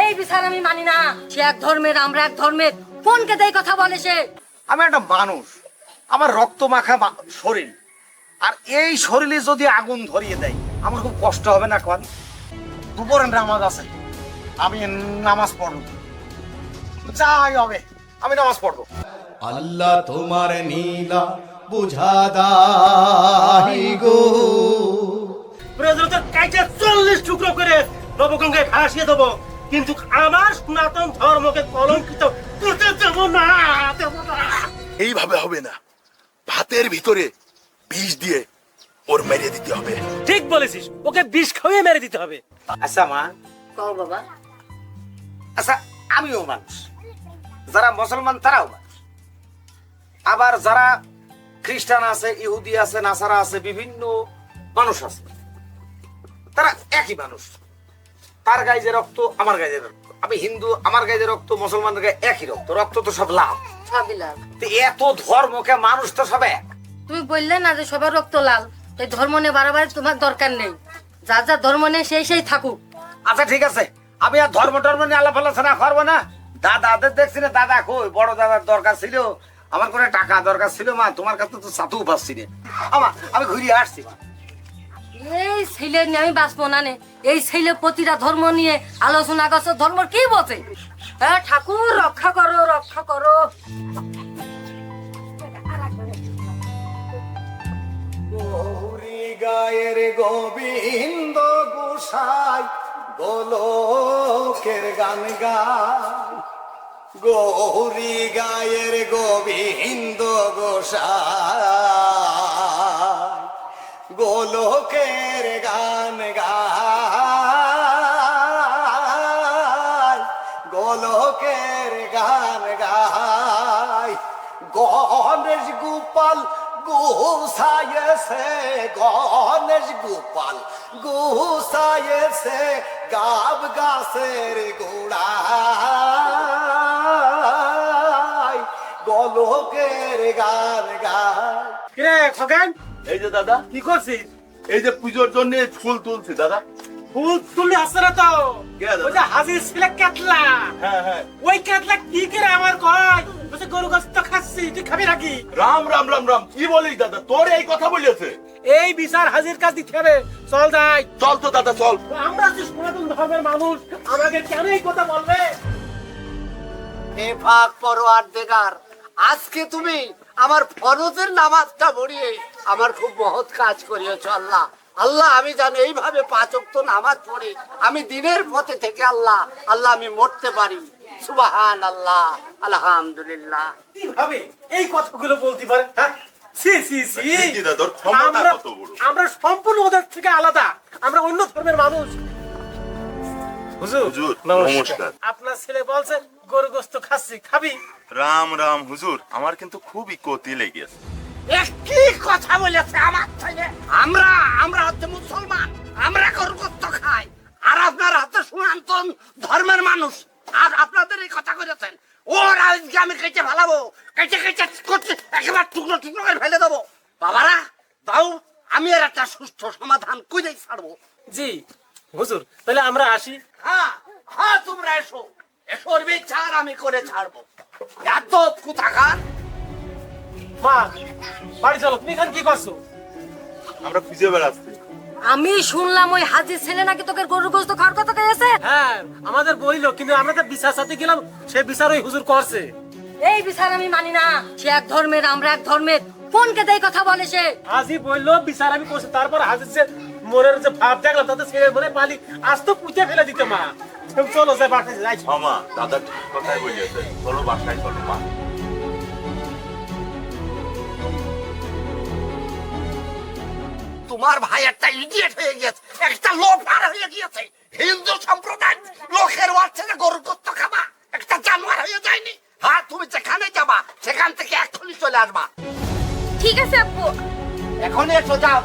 এই বিচার আমি মানি না। সে এক ধর্মের আমরা এক ধর্মের। কোনকে দেয় কথা বলে সে। আমি একটা মানুষ। আমার রক্ত মাখা শরীর। আর এই শরীরে যদি আগুন ধরিয়ে দেয় আমার খুব কষ্ট হবে না কন দুপুরে নামাজ আছে। আমি নামাজ পড়ব। যাই হবে আমি নামাজ পড়ব। আল্লাহ তোমার নীলা বুঝা দাহি গো। প্রয়োজন তো কাইটে চল্লিশ টুকরো করে নবগঙ্গায় ভাসিয়ে দেবো। কিন্তু আমার সনাতন ধর্মকে কলঙ্কিত করতে দেব না দেব না। এইভাবে হবে না। ভাতের ভিতরে বিষ দিয়ে ওর মেরে দিতে হবে। ঠিক বলেছিস ওকে বিষ খাইয়ে মেরে দিতে হবে। আচ্ছা মা। কও বাবা। আচ্ছা আমিও মানুষ। যারা মুসলমান তারাও মানুষ। আবার যারা খ্রিস্টান আছে ইহুদি আছে নাসারা আছে বিভিন্ন মানুষ আছে। তারা একই মানুষ। তার গায়ে যে রক্ত আমার গায়ে যে রক্ত। আমি হিন্দু আমার গায়ে যে রক্ত মুসলমানের গায়ে একই রক্ত। রক্ত তো সব লাভ সবই তো এত ধর্মকে মানুষ তো সব এক। তুমি বললে না যে সবার রক্ত লাল। এই ধর্ম নিয়ে বাড়াবাড়ি তোমার দরকার নেই। যা যা ধর্ম নেই সেই সেই থাকুক। আচ্ছা ঠিক আছে। আমি আর ধর্ম টর্ম নিয়ে আলাপ আলোচনা করব না। দাদাদের দেখছি না দাদা কই? বড় দাদার দরকার ছিল। আমার কোনো টাকা দরকার ছিল মা তোমার কাছে তো সাথু পাচ্ছি না আমা আমি ঘুরিয়ে আসছি। এই ছেলে নিয়ে আমি বাঁচবো না নে। এই ছেলে প্রতিটা ধর্ম নিয়ে আলোচনা করছ, ধর্ম কি বলছে? হ্যাঁ ঠাকুর, রক্ষা করো রক্ষা করো। গায়ের গোবিন্দ গোসাই, গোলকের গান গায় গৌরী গায়ের গোবিন্দ গোসাই। গোলকের গান গায়। গোলকের গান গায়। গণেশ গোপাল গুসায়েছে গণেশ গোপাল গুসায়েছে গাব গাছের গোড়ায়। গলকের গান গায়। কিরে খগেন? এই যে দাদা কি করছিস? এই যে পুজোর জন্য ফুল তুলছি দাদা। ফুল তুলে আসছে না তো? ওই যে হাজির ছিল কেতলা। হ্যাঁ হ্যাঁ। ওই কেতলা কি করে আমার কয়? বলছে গরু গোস্ত তো খাচ্ছি তুই খাবি নাকি? রাম রাম রাম রাম কি বলিস দাদা? তোর এই কথা বলেছে এই বিচার হাজির কাজ দিতে হবে। চল যাই। চল তো দাদা চল। আমরা যে সনাতন ধর্মের মানুষ আমাকে কেন এই কথা বলবে? হে ফাক পরোয়ার দেগার আজকে তুমি আমার ফরজের নামাজটা পড়িয়ে আমার খুব মহৎ কাজ করিয়েছ আল্লাহ। আল্লাহ আমি জানি এইভাবে পাচক তো নামাজ পড়ি আমি দিনের পথে থেকে আল্লাহ আল্লাহ আমি মরতে পারি। সুবাহান আল্লাহ আলহামদুলিল্লাহ। কীভাবে এই কথাগুলো বলতে পারে হ্যাঁ? সি সি সি। ঠিকই দাদা, ওর ক্ষমতা আমরা কত বড়। আমরা সম্পূর্ণ ওদের থেকে আলাদা। আমরা অন্য ধর্মের মানুষ। হুজুর হুজুর, নমস্কার। নমস্কার। আপনার ছেলে বলছে গরু গোস্ত খাচ্ছি খাবি? রাম রাম হুজুর আমার কিন্তু খুবই কতি লেগেছে। কি কথা বলেছে আমার ছেলে? আমরা আমরা হচ্ছে মুসলমান আমরা গরু খাই। আর আপনারা হচ্ছে সনাতন ধর্মের মানুষ। আর আপনাদের এই কথা করেছেন ওর আজকে আমি কেটে ফেলাবো কেটে কেটে করতে একেবারে টুকরো টুকরো করে ফেলে দেবো। বাবারা দাও আমি এর একটা সুস্থ সমাধান খুঁজেই ছাড়বো। জি হুজুর তাহলে আমরা আসি। হ্যাঁ হ্যাঁ তোমরা এসো। এসোর বিচার আমি করে ছাড়বো। এত কুথাকার মা বাড়ি চলো তুমি এখানে কি করছ? আমরা খুঁজে বেড়াচ্ছি। আমি শুনলাম ওই হাজির ছেলে নাকি তোকে গরু গোস্ত খাওয়ার কথা কয়েছে? হ্যাঁ আমাদের বলিল কিন্তু আমরা তো বিচার সাথে গেলাম সে বিচার ওই হুজুর করছে। এই বিচার আমি মানি না সে এক ধর্মের আমরা এক ধর্মের। কোনকে দেয় কথা বলে সে? হাজি বলল বিচার আমি করছি তারপর হাজির যে মনের যে ভাব দেখলাম তাতে ছেলে মনে পালি আজ তো পুঁতে ফেলে দিতে মা। চলো যাই বাসায় যাই। মামা দাদা ঠিক কথাই বলেছে। চলো বাসায় চলো মা। তোমার ভাই একটা ইডিয়েট হয়ে গেছে একটা লোফার হয়ে গিয়েছে। হিন্দু সম্প্রদায় লোকের বাচ্চাকে গরু করতে খাবা একটা জানোয়ার হয়ে যায়নি। হ্যাঁ তুমি যেখানে যাবা সেখান থেকে এক্ষুনি চলে আসবা। ঠিক আছে আপু এখনই এসো যাও।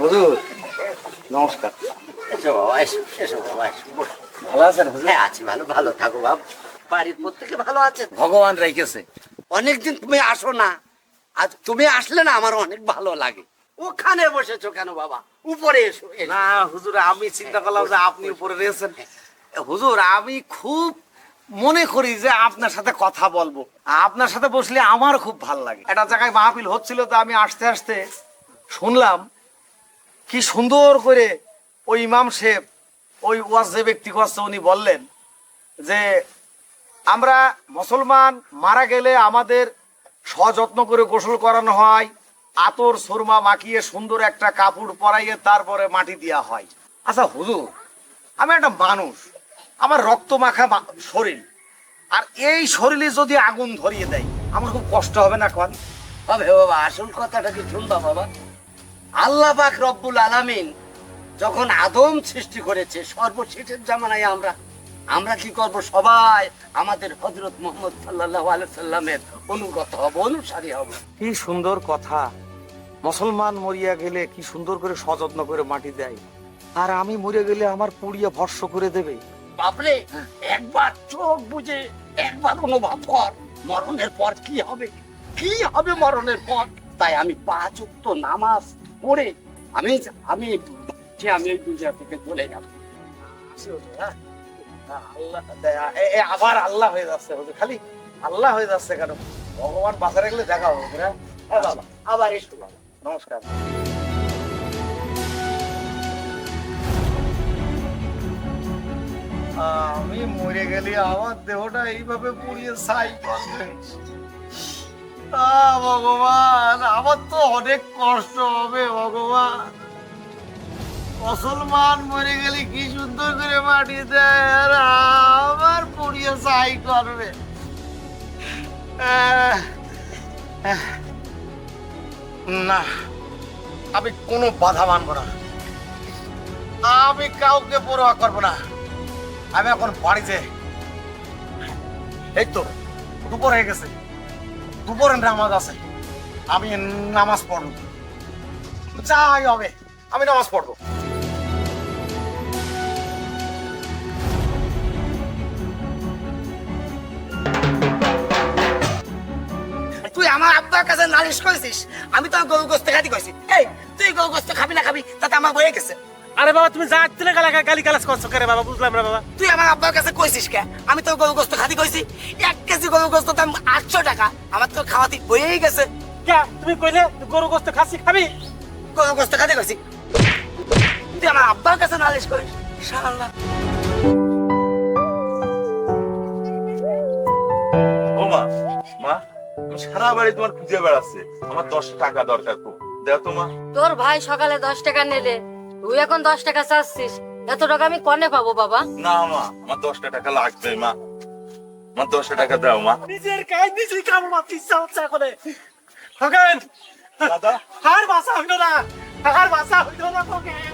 হুজুর নমস্কার। এসো বাবা এসো এসো বাবা এসো। বসো। ভালো আছেন হুজুর? হ্যাঁ আছি ভালো ভালো। থাকো বাবা বাড়ির প্রত্যেকে ভালো আছে ভগবান রেখেছে। অনেকদিন তুমি আসো না। আজ তুমি আসলে না আমার অনেক ভালো লাগে। ওখানে বসেছো কেন বাবা? উপরে এসো। না হুজুর আমি চিন্তা করলাম যে আপনি উপরে রয়েছেন। হুজুর আমি খুব মনে করি যে আপনার সাথে কথা বলব। আপনার সাথে বসলে আমার খুব ভালো লাগে। একটা জায়গায় মাহফিল হচ্ছিল তো আমি আসতে আসতে শুনলাম কি সুন্দর করে ওই ইমাম সাহেব ওই ওয়াজ যে ব্যক্তি করছে উনি বললেন যে আমরা মুসলমান, মারা গেলে আমাদের সযত্ন করে গোসল করানো হয়, আতর, সুরমা মাখিয়ে সুন্দর একটা কাপড় পরাইয়ে তারপরে মাটি দেওয়া হয়। আচ্ছা হুজুর, আমি একটা মানুষ, আমার রক্ত মাখা শরীর, আর এই শরীরে যদি আগুন ধরিয়ে দেয়, আমার খুব কষ্ট হবে না কন? হবে, বাবা, আসল কথাটা কি শুনবা, বাবা? আল্লাহ পাক রব্বুল আলামিন যখন আদম সৃষ্টি করেছে, সর্বশেষের জামানায় আমরা আমরা কি করব? সবাই আমাদের হজরত মোহাম্মদ সাল্লাহ সাল্লামের অনুগত হব অনুসারী হব। কি সুন্দর কথা। মুসলমান মরিয়া গেলে কি সুন্দর করে সযত্ন করে মাটি দেয়? আর আমি মরে গেলে আমার পুড়িয়ে ভস্য করে দেবে? বাপরে একবার চোখ বুঝে একবার অনুভব কর মরণের পর কি হবে? কি হবে মরণের পর? তাই আমি পাঁচ উক্ত নামাজ পড়ে আমি আমি আমি এই দুনিয়া থেকে চলে যাব। আবার আল্লাহ হয়ে যাচ্ছে হুজুর। খালি আল্লাহ হয়ে যাচ্ছে কেন? ভগবান বাঁচা রাখলে দেখা হবে হ্যাঁ আবার এসো, বাবা। নমস্কার। আমি মরে গেলে আমার দেহটা এইভাবে পুড়িয়ে ছাই করবে ভগবান, আমার তো অনেক কষ্ট হবে, ভগবান। মুসলমান মরে গেলে কি সুন্দর করে মাটি দেয়? আর আমার পুড়িয়ে ছাই করবে। না, আমি কোনো বাধা মানবো না। আমি কাউকে পরোয়া করব না। আমি এখন বাড়িতে। এই তো, দুপুর হয়ে গেছে। দুপুরের নামাজ আছে। আমি নামাজ পড়ব। যাই হবে, আমি নামাজ পড়ব। আমার আব্বার কাছে নালিশ করেছিস আমি তো গরু গোস্ত খাতি কইছি। এই তুই গরু গোস্ত খাবি না খাবি তাতে আমার বয়ে গেছে। আরে বাবা তুমি যা দিলে গালা গালি গালাজ করছ করে বাবা বুঝলাম না বাবা। তুই আমার আব্বার কাছে কইছিস কে? আমি তো গরু গোস্ত খাতি কইছি এক কেজি গরু গোস্ত দাম আটশো টাকা আমার তো খাওয়াতে বয়েই গেছে। কে তুমি কইলে গরু গোস্ত খাসি খাবি? গরু গোস্ত খাতি কইছি। তুই আমার আব্বার কাছে নালিশ করিস শালা। সারা বাড়ি তোমার খুঁজে বেড়াচ্ছে। আমার দশ টাকা দরকার খুব। দেও তো মা। তোর ভাই সকালে দশ টাকা নিলে তুই এখন দশ টাকা চাচ্ছিস। এত টাকা আমি কনে পাবো বাবা? না মা আমার দশটা টাকা লাগবে মা। আমার দশটা টাকা দাও মা। নিজের কাজ নিজেই কাম মারতে ইচ্ছা হচ্ছে এখন। খগেন। দাদা। আর বাসা হইল না। আর বাসা হইল না খগেন।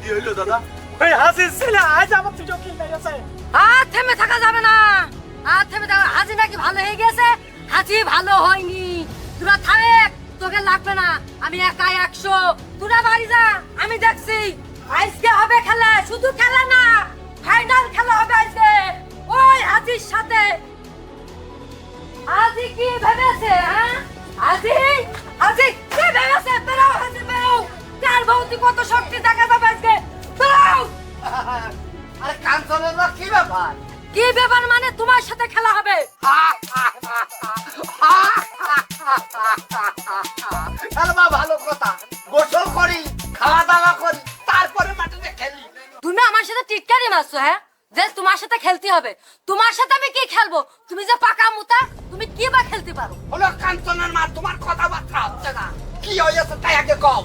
কি হইল দাদা? ওই হাসির ছেলে আজ আমার সুযোগ কিনে গেছে আর থেমে থাকা যাবে না। আর থেমে থাকা হাজি নাকি ভালো হয়ে গেছে? হাজি ভালো হয়নি। তোরা থাক, তোকে লাগবে না। আমি একাই একশো। তোরা বাড়ি যা, আমি দেখছি। আজকে হবে খেলা, শুধু খেলা না ফাইনাল খেলা হবে আজকে। ওই হাজির সাথে। আজি কি ভেবেছে হ্যাঁ? আজি? আজি কি ভেবেছে? বেরো হাজি বেরো। কার ভৌতি কত শক্তি দেখা যাবে আজকে। বেরো। আরে কাঞ্চনের কি ব্যাপার? ব্যাপার মানে তোমার সাথে খেলা হবে। ভালো কথা। গোসল করি খাওয়া দাওয়া করি তারপরে মাটিতে খেলি। তুমি আমার সাথে টিটকারি মারছো হ্যাঁ? যে তোমার সাথে খেলতে হবে। তোমার সাথে আমি কি খেলব? তুমি যে পাকা মুতা তুমি কি বা খেলতে পারো? হলো কাঞ্চনের মা তোমার কথাবার্তা হচ্ছে না। কি হয়েছে তাই আগে কম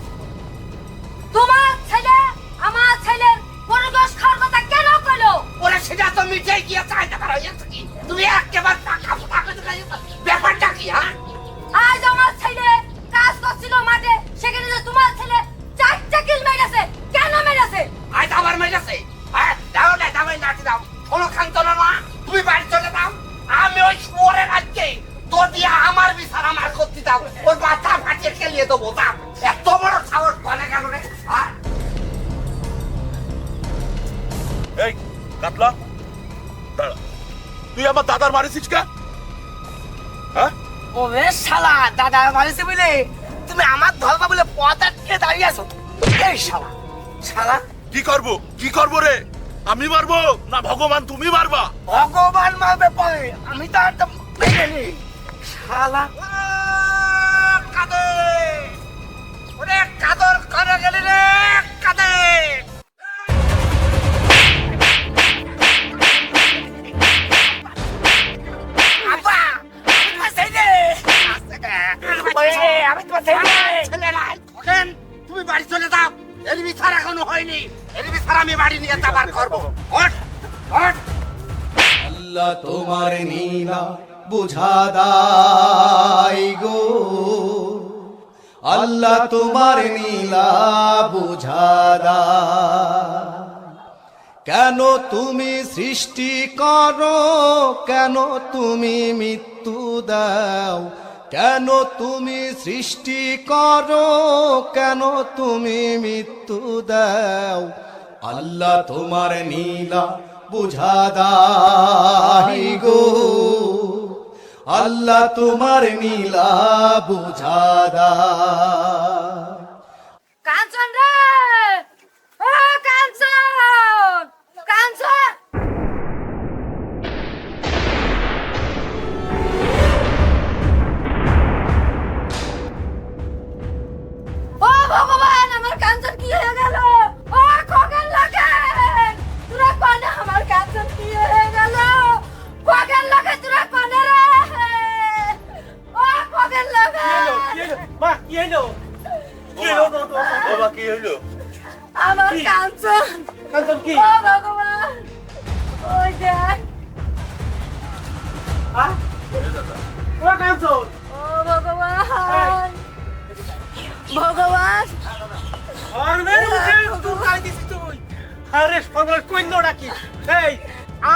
তোমার ছেলে আমার ছেলের পরদোষ খাওয়ার কথা কেন কইলো? ওরা সেটা তো মিটে গিয়ে চাইতে পারো হয়েছে কি? তুমি একেবারে টাকা ফুটা করে দিলে ব্যাপারটা কি হ্যাঁ? আজ আমার ছেলে কাজ করছিল মাঠে সেখানে যে তোমার ছেলে চারটা কিল মেরেছে কেন মেরেছে? আজ আবার মেরেছে। হ্যাঁ দাও না দাও এই দাও। হলো কাঞ্চনের মা তুমি বাড়ি চলে দাও আমি ওই শুয়োরের আজকে তো দিয়ে আমার বিচার আমার করতে দাও। ওর বাচ্চা ফাটিয়ে খেলিয়ে দেবো দাও। এত বড় সাহস কনে গেল রে হ্যাঁ এই কাতলা। দাঁড়া। তুই আমার দাদার মারিছিস কা? হ্যাঁ? ও বেশ শালা দাদা মারিছে বলে তুমি আমার ধর্ম বলে পথ আটকে দাঁড়িয়ে আছো। এই শালা শালা। কি করব? কি করব রে? আমি মারবো না ভগবান তুমি মারবা? ভগবান মারবে পরে আমি তো আর তো শালা। কাদের ওরে কাদর করে গেলি রে কাদের হয়নি। আমি বাড়ি নিয়ে যাবার আল্লাহ তোমার নীলা বুঝা দাই গো। আল্লাহ তোমার নীলা বুঝা দায়। কেন তুমি সৃষ্টি করো? কেন তুমি মৃত্যু দাও? কেন তুমি সৃষ্টি করো? কেন তুমি মৃত্যু দাও? আল্লাহ তোমার নীলা বুঝা দাই গো। আল্লাহ তোমার নীলা বুঝা কাঞ্চন! কাঞ্চন! ভগবান আমার কাঞ্চন কি হয়ে গেল? ও খগেন লাগে। তোরা কোনে আমার কাঞ্চন কি হয়ে গেল? খগেন লাগে তোরা কোনে রে? ও খগেন লাগে। মা কি হলো? কি হলো? বাবা কি হইল আমার কাঞ্চন কাঞ্চন কি? ও ভগবান ওই দেখ। হ্যাঁ ও কাঞ্চন ও ভগবান। ভগবান। আরে সর্বনাশ কইল নাকি? এই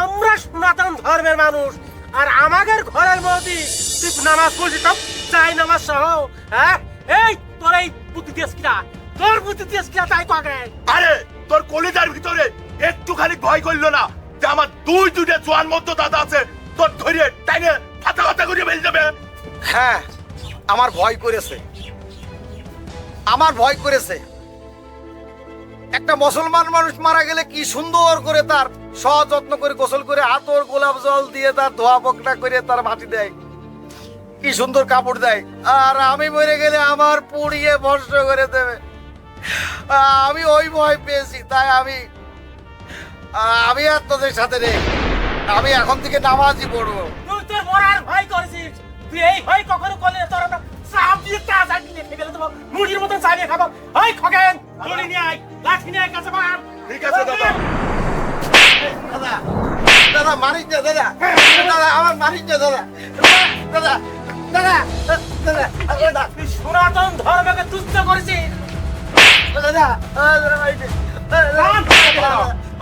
আমরা সনাতন ধর্মের মানুষ আর আমাদের ঘরের মধ্যে তুই নামাজ পড়ছিস সব চাই নামাজ সহ হ্যাঁ? এই তোর এই বুদ্ধি দিয়েছ কিনা? তোর বুদ্ধি দিয়েছ কিনা তাই কাকে আরে তোর কলিজার ভিতরে একটুখানি ভয় করল না যে আমার দুই দুইটা জোয়ান মধ্য দাদা আছে তোর ধরে টাইনে ফাতা ফাতা করে ফেল যাবে হ্যাঁ আমার ভয় করেছে। আমার ভয় করেছে। একটা মুসলমান মানুষ মারা গেলে কি সুন্দর করে তার সযত্ন করে গোসল করে আতর, গোলাপ জল দিয়ে তার ধোয়া বকটা করে তার মাটি দেয়। কি সুন্দর কাপড় দেয়। আর আমি মরে গেলে আমার পুড়িয়ে ভস্ম করে দেবে। আমি ওই ভয় পেয়েছি, তাই আমি আমি আর তোদের সাথে নেই। আমি এখন থেকে নামাজই পড়ব। তুই তোর মরার ভয় করেছিস। তুই এই ভয় কখনো করলে তোর চাপ দিয়ে কাজ আটকে ফেলে দেবো মুরগির মতন চালিয়ে খাব। ওই খগেন! দড়ি নিয়ে আয় লাঠি নিয়ে আয় কাছে মার ঠিক আছে দাদা। দাদা দাদা মারিস না দাদা। দাদা আমার মারিস না দাদা। দাদা দাদা দাদা দাদা সনাতন ধর্মকে তুচ্ছ করেছিস। দাদা দাদা। রাম!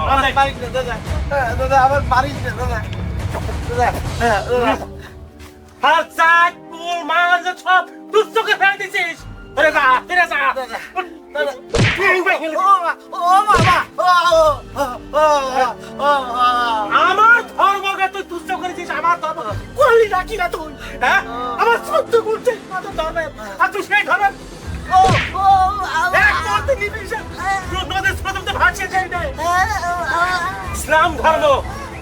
আমার মারিস না দাদা। দাদা। আর চাক কুল মাছ সব করে ফেলে দিছিস আরে যা, ফিরে আমার ধর্মকে তুই তুচ্ছ করেছিস, আমার ধর্ম করলি না কি না তুই? হ্যাঁ? আমার সহ্য করছিস তোর ধর্মে। আর তুই সেই ধর্মের ইসলাম ধর্ম,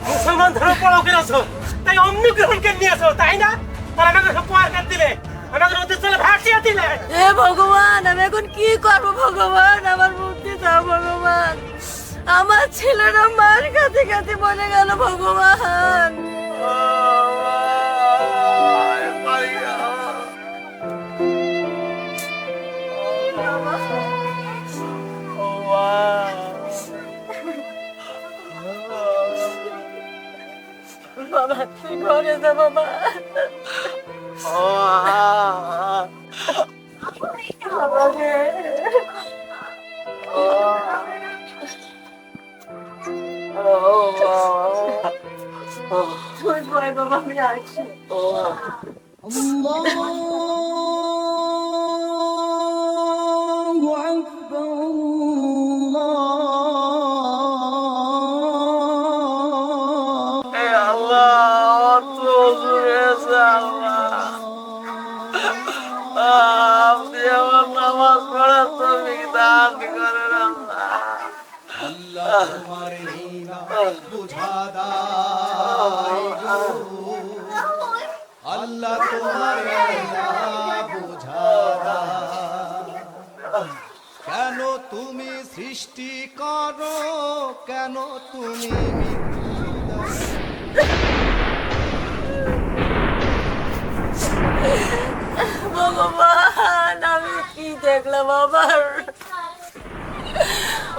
মুসলমান ধর্ম পড়াও কেনাছো তাই অন্য গ্রহণকে নিয়েছো, তাই না? দিলে? ভগবান, আমি এখন কি করব ভগবান? আমার মুক্তি দাও ভগবান। আমার ছেলেরা মার কাছে কাছে বলে গেল ভগবান। বাবা তুই ঘরে যা বাবা তুই ভয় বাবা আমি আসছি আপনি আমার করেন আল্লাহ তোমার বুঝা কেন তুমি সৃষ্টি করো, কেন তুমি? ভগবান, আমি কি দেখলাম আবার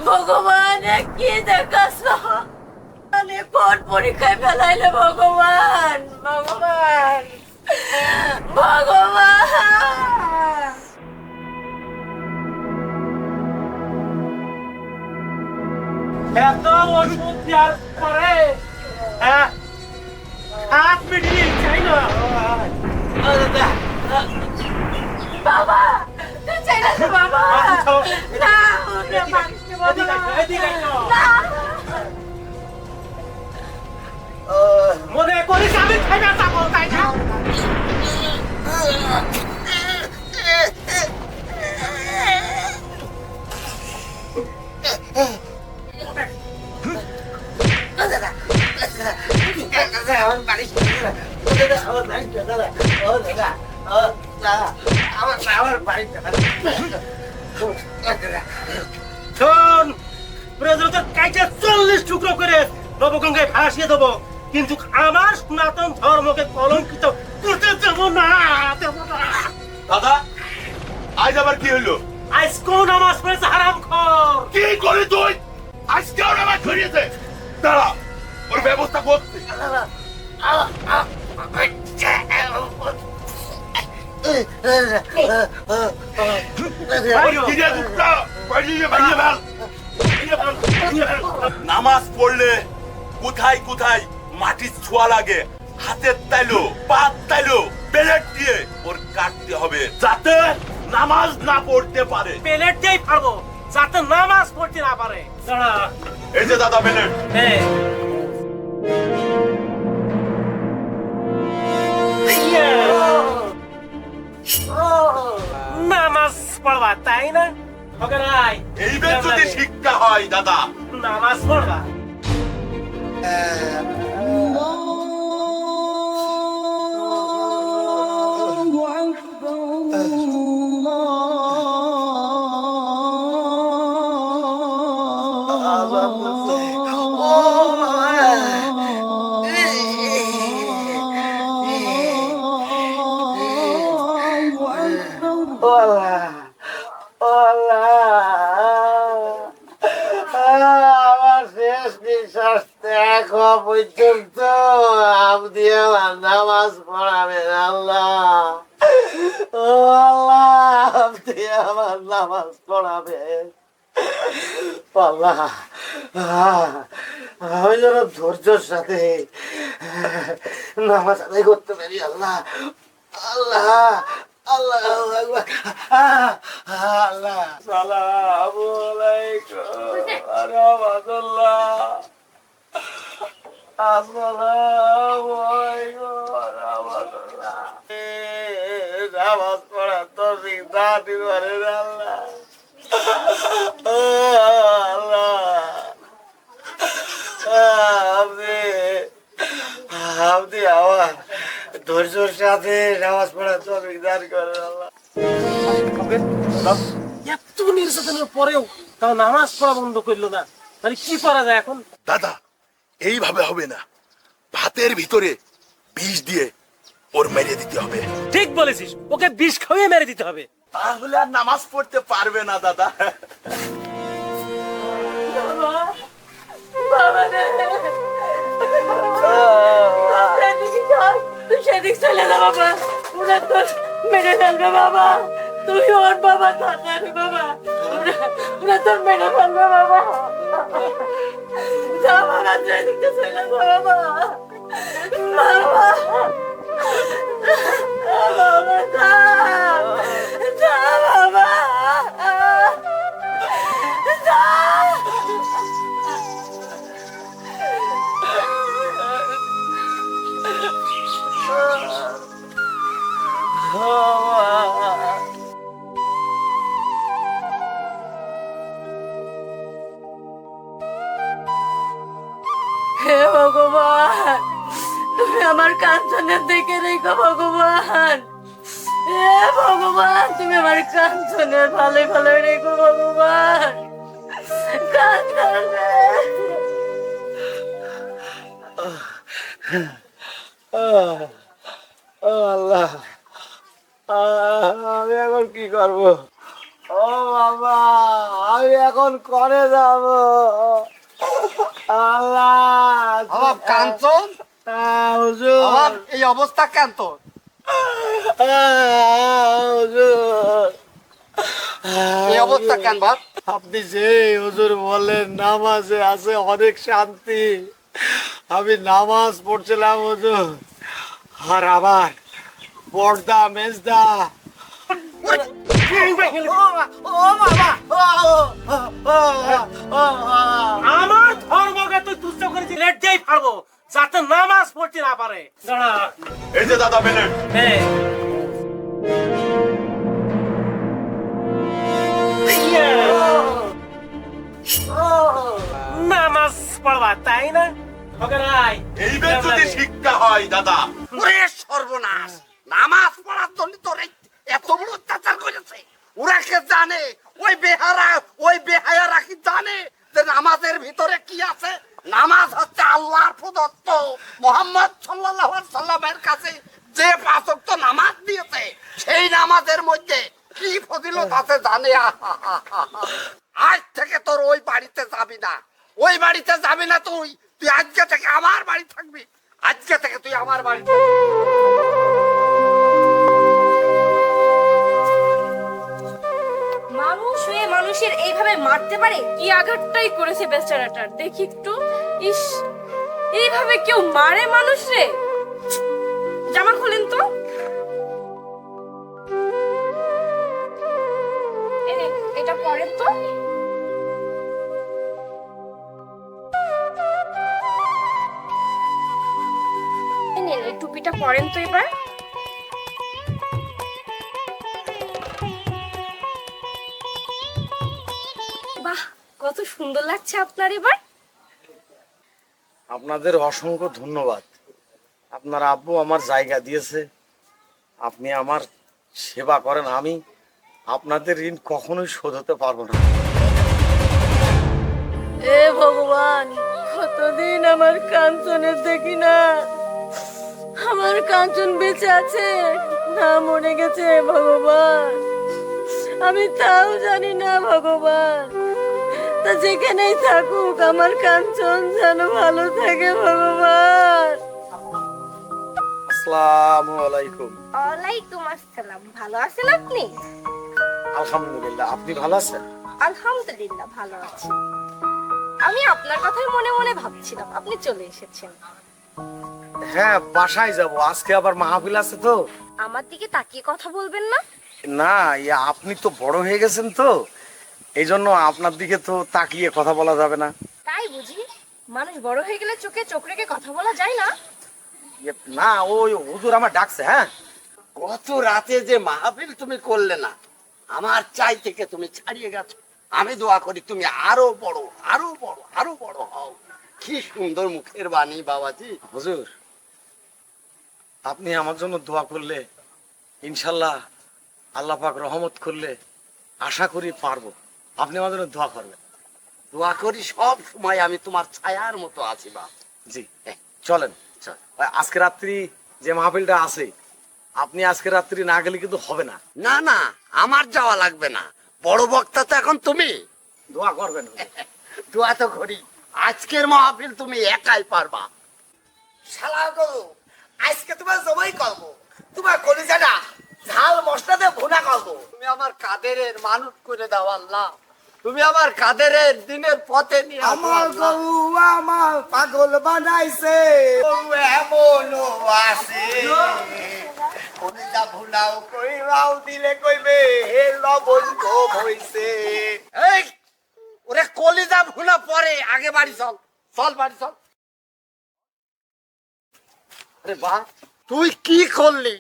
ভগবান কি দেখাস মানে কোন পরীক্ষায় ফেলাইলে ভগবান ভগবান ভগবান। এত ওষুধ দেওয়ার পরে হাত মিটিয়ে চাই না। বাবা! বাবা না বাবা তো। না মনে করিস আমি খাইনা যাব তাই না নামাজ পড়লে কোথায় কোথায় মাটির ছোঁয়া লাগে হাতের তাইলো পাত তাইলো প্লেট দিয়ে ওর কাটতে হবে যাতে নামাজ না পড়তে পারে। প্লেট দিয়েই পারব যাতে নামাজ পড়তে না পারে। এই যে দাদা প্লেট। ইয়ে। নামাজ পড়বা তাই না? ওকে নাই এইবার যদি শিক্ষা হয় দাদা নামাজ পড়বা আমার শেষ নিঃশ্বাস ত্যাগ হওয়া পর্যন্ত আপনি আমার নামাজ পড়াবেন আল্লাহ ও আল্লাহ আপনি আমার নামাজ পড়াবেন আল্লাহ আমি যেন ধৈর্যর সাথে নামাজ আদায় করতে পারি আল্লাহ আল্লাহ নামাজ পড়া তো দাদি করেন আল্লাহ। আল্লাহ। আপনি আপনি আমার ধৈর্যর সাথে নামাজ পড়া তো দান করেন আল্লাহ। এত নির্যাতনের পরেও তাও নামাজ পড়া বন্ধ করল না। তাহলে কি করা যায় এখন? দাদা এইভাবে হবে না। ভাতের ভিতরে বিষ দিয়ে ওর মেরে দিতে হবে। ঠিক বলেছিস ওকে বিষ খাইয়ে মেরে দিতে হবে। তাহলে আর নামাজ পড়তে পারবে না দাদা। বাবা চল তুই সেদিক চলে যা বাবা। ওরা তো মেরে ফেলবে বাবা। তুই ওর বাবা তাড়াতাড়ি বাবা। ওরা- তোর মেরে ফেলবে বাবা। যা বাবা, সেদিকে চলে যা বাবা। বাবা। বাবা যা বাবা। অবস্থা কেন তোর? এই অবস্থা কেন বাপ আপনি যে হুজুর বললেন নামাজে আছে অনেক শান্তি। আমি নামাজ পড়ছিলাম হুজুর। আর আবার পর্দা মেজদা। আমার ধর্মকে তুই তুচ্ছ করেছিস লেট যেই পারব। যাতে নামাজ পড়তে না পারে। এই যে দাদা ইয়ে। নামাজ পড়বা তাই না? এইবার যদি শিক্ষা হয় দাদা। ওরে সর্বনাশ! নামাজ পড়ার জন্য তোর এত বড় অত্যাচার করেছে। ওরা কে জানে? ওই বেহারা ওই বেহায়ারা কি জানে যে নামাজের ভিতরে কি আছে? নামাজ হচ্ছে আল্লাহর প্রদত্ত। মোহাম্মদ সাল্লাহ সাল্লামের কাছে যে পাচক তো নামাজ দিয়েছে, সেই নামাজের মধ্যে কি ফজিলত আছে জানে? আজ থেকে তোর ওই বাড়িতে যাবি না। ওই বাড়িতে যাবি না তুই। তুই আজকে থেকে আমার বাড়ি থাকবি। আজকে থেকে তুই আমার বাড়ি মানুষের এইভাবে মারতে পারে? কি আঘাতটাই করেছে বেচারাটার দেখি একটু। ইস, এইভাবে কেউ মারে মানুষ জামা খুলেন তো। এটা পরেন তো। টুপিটা পরেন তো এবার। কত সুন্দর লাগছে আপনার এবার। আপনাদের অসংখ্য ধন্যবাদ। আপনার আব্বু আমার জায়গা দিয়েছে। আপনি আমার সেবা করেন। আমি আপনাদের ঋণ কখনোই শোধ হতে পারব না। এ ভগবান কতদিন আমার কাঞ্চনের দেখি না। আমার কাঞ্চন বেঁচে আছে না মরে গেছে ভগবান। আমি তাও জানি না ভগবান। তা যেখানেই থাকুক আমার কাঞ্চন যেন ভালো থাকে ভগবান। আসসালামু আলাইকুম। ওয়ালাইকুম আসসালাম। ভালো আছেন আপনি? আলহামদুলিল্লাহ আপনি ভালো আছেন? আলহামদুলিল্লাহ ভালো আছি। আমি আপনার কথাই মনে মনে ভাবছিলাম আপনি চলে এসেছেন। হ্যাঁ বাসায় যাব। আজকে আবার মাহফিল আছে তো। আমার দিকে তাকিয়ে কথা বলবেন না? না ইয়া আপনি তো বড় হয়ে গেছেন তো। এই জন্য আপনার দিকে তো তাকিয়ে কথা বলা যাবে না। তাই বুঝি? মানুষ বড় হয়ে গেলে চোখে চোখ রেখে কথা বলা যায় না? ইয়ে, না ওই হুজুর আমার ডাকছে হ্যাঁ? গত রাতে যে মাহফিল তুমি করলে না আমার চাই থেকে তুমি ছাড়িয়ে গেছো। আমি দোয়া করি তুমি আরও বড় আরও বড় আরও বড় হও। কি সুন্দর মুখের বাণী বাবাজি। হুজুর আপনি আমার জন্য দোয়া করলে ইনশাল্লাহ আল্লাহ পাক রহমত করলে আশা করি পারব। আপনি আমার জন্য দোয়া করবেন। দোয়া করি সব সময় আমি তোমার ছায়ার মতো আছি বা জি। চলেন। আজকে রাত্রি যে মাহফিলটা আছে আপনি আজকে রাত্রি না গেলে কিন্তু হবে না। না না আমার যাওয়া লাগবে না। বড় বক্তা তো এখন তুমি। দোয়া করবেন। দোয়া তো করি। আজকের মাহফিল তুমি একাই পারবা। শালা গো আজকে তোমার জমাই করব। তোমার কলিজাটা ঝাল মশলা দিয়ে ভুনা করব। তুমি আমার কাদেরের মানুষ করে দাও আল্লাহ। তুমি আমার কাদেরের দিনের পথে নিয়ে আমার গরু আমার পাগল বানাইছে। এমনও আছে। কলিজা ভুনাও কইরাও দিলে কইবে হে লবণ কম হইছে। এই ওরে কলিজা ভুনা পরে আগে বাড়ি চল চল বাড়ি চল। আরে বাহ তুই কি করলি?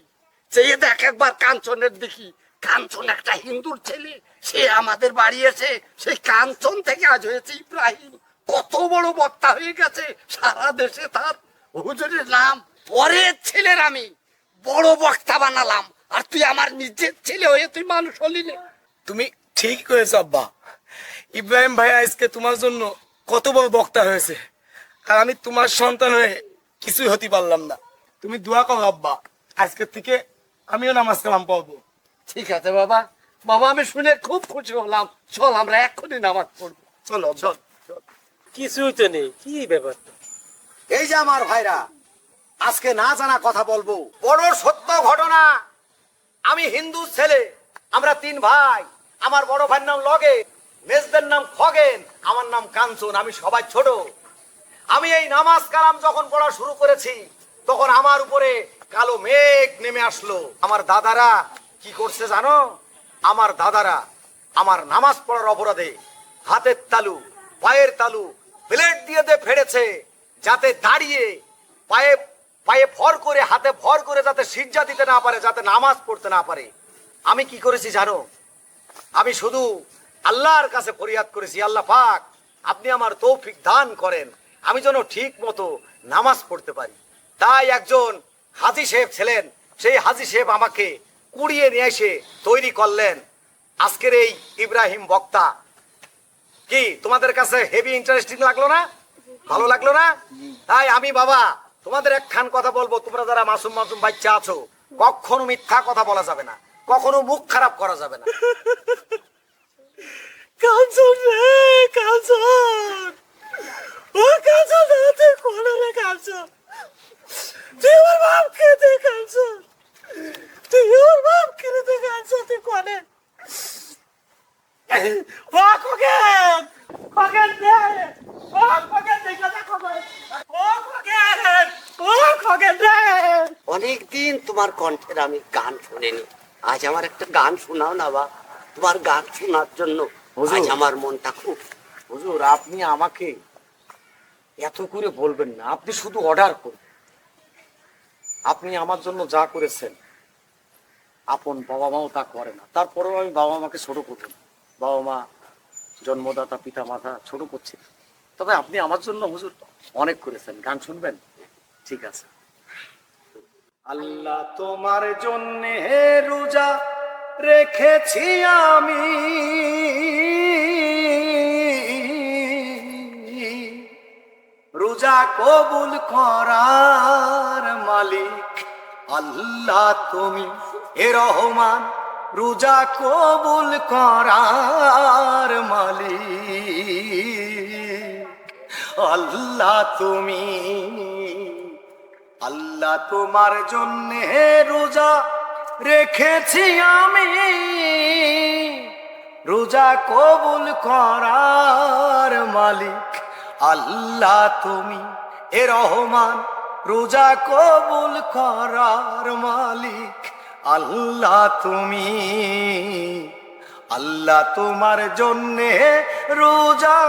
চেয়ে দেখ একবার কাঞ্চনের দেখি কাঞ্চন একটা হিন্দুর ছেলে। সে আমাদের বাড়ি এসে সেই কাঞ্চন থেকে আজ হয়েছে ইব্রাহিম। কত বড় বক্তা হয়ে গেছে সারা দেশে তার। হুজুরের নাম পরের ছেলের আমি। বড় বক্তা বানালাম। আর তুই আমার নিজের ছেলে হয়ে তুই মানুষ হলি না। তুমি ঠিক করেছ আব্বা। ইব্রাহিম ভাই আজকে তোমার জন্য কত বড় বক্তা হয়েছে। আর আমি তোমার সন্তান হয়ে কিছুই হতে পারলাম না। তুমি দোয়া করো আব্বা। আজকের থেকে আমিও নামাজ কালাম পড়ব। ঠিক আছে বাবা। বাবা আমি শুনে খুব খুশি হলাম। চল আমরা এক্ষুনি নামাজ পড়ব। চলো চল কিছুই তো নেই কি ব্যাপার এই যে আমার ভাইরা আজকে না জানা কথা বলব বড় সত্য ঘটনা। আমি হিন্দু ছেলে আমরা তিন ভাই। আমার বড় ভাইয়ের নাম লগে মেজদের নাম খগেন আমার নাম কাঞ্চন আমি সবাই ছোট। আমি এই নামাজ কালাম যখন পড়া শুরু করেছি তখন আমার উপরে কালো মেঘ নেমে আসলো। আমার দাদারা কি করছে জানো? আমার দাদারা আমার নামাজ পড়ার অপরাধে হাতের তালু, পায়ের তালু প্লেট দিয়ে দিয়ে ফেড়েছে, যাতে দাঁড়িয়ে পায়ে পায়ে ভর করে, হাতে ভর করে যাতে সিজ্জা দিতে না পারে, যাতে নামাজ পড়তে না পারে। আমি কি করেছি জানো? আমি শুধু আল্লাহর কাছে ফরিয়াদ করেছি, আল্লাহ পাক আপনি আমার তৌফিক দান করেন, আমি যেন ঠিক মতো নামাজ পড়তে পারি। তাই একজন হাজি সাহেব ছিলেন, সেই হাজি সাহেব আমাকে কুড়িয়ে নিয়ে এসে তৈরি করলেন আজকের এই ইব্রাহিম বক্তা। কি, তোমাদের কাছে হেভি ইন্টারেস্টিং লাগল না? ভালো লাগল না? তাই আমি বাবা, তোমাদের একখান কথা বলব, তোমরা যারা মাসুম মাসুম বাচ্চা আছো, কখনো মিথ্যা কথা বলা যাবে না, কখনো মুখ খারাপ করা যাবে না। কাঞ্চন রে, কাঞ্চন। ও কাঞ্চন তুই কোন রে কাঞ্চন। তুই আমার বাপ খেতে কাঞ্চন। তুই আমার বাপ খেতে কাঞ্চন তুই কোনে ও খগেন খগেন রে ও খগেন রে কথা ও খগেন ও খগেন রে অনেক দিন তোমার কণ্ঠের আমি গান শুনিনি। আজ আমার একটা গান শোনাও না বা। তোমার গান শোনার জন্য হুজুর। আজ আমার মনটা খুব হুজুর আপনি আমাকে এত করে বলবেন না। আপনি শুধু অর্ডার করুন। আপনি আমার জন্য যা করেছেন আপন বাবা মাও তা করে না। তারপরেও আমি বাবা মাকে ছোট করতাম বাবা মা জন্মদাতা পিতা মাতা ছোট করছে। তবে আপনি আমার জন্য হুজুর অনেক করেছেন। গান শুনবেন? ঠিক আছে। আল্লাহ তোমার জন্য হে রোজা রেখেছি আমি। রোজা কবুল করার মালিক আল্লাহ তুমি। এ রহমান রোজা কবুল করার মালিক। আল্লাহ তুমি, আল্লাহ তোমার জন্য রোজা রেখেছি আমি। রোজা কবুল করার মালিক আল্লাহ তুমি। এ রহমান, রোজা কবুল করার মালিক আল্লাহ তুমি আল্লাহ তোমার জন্যে রোজা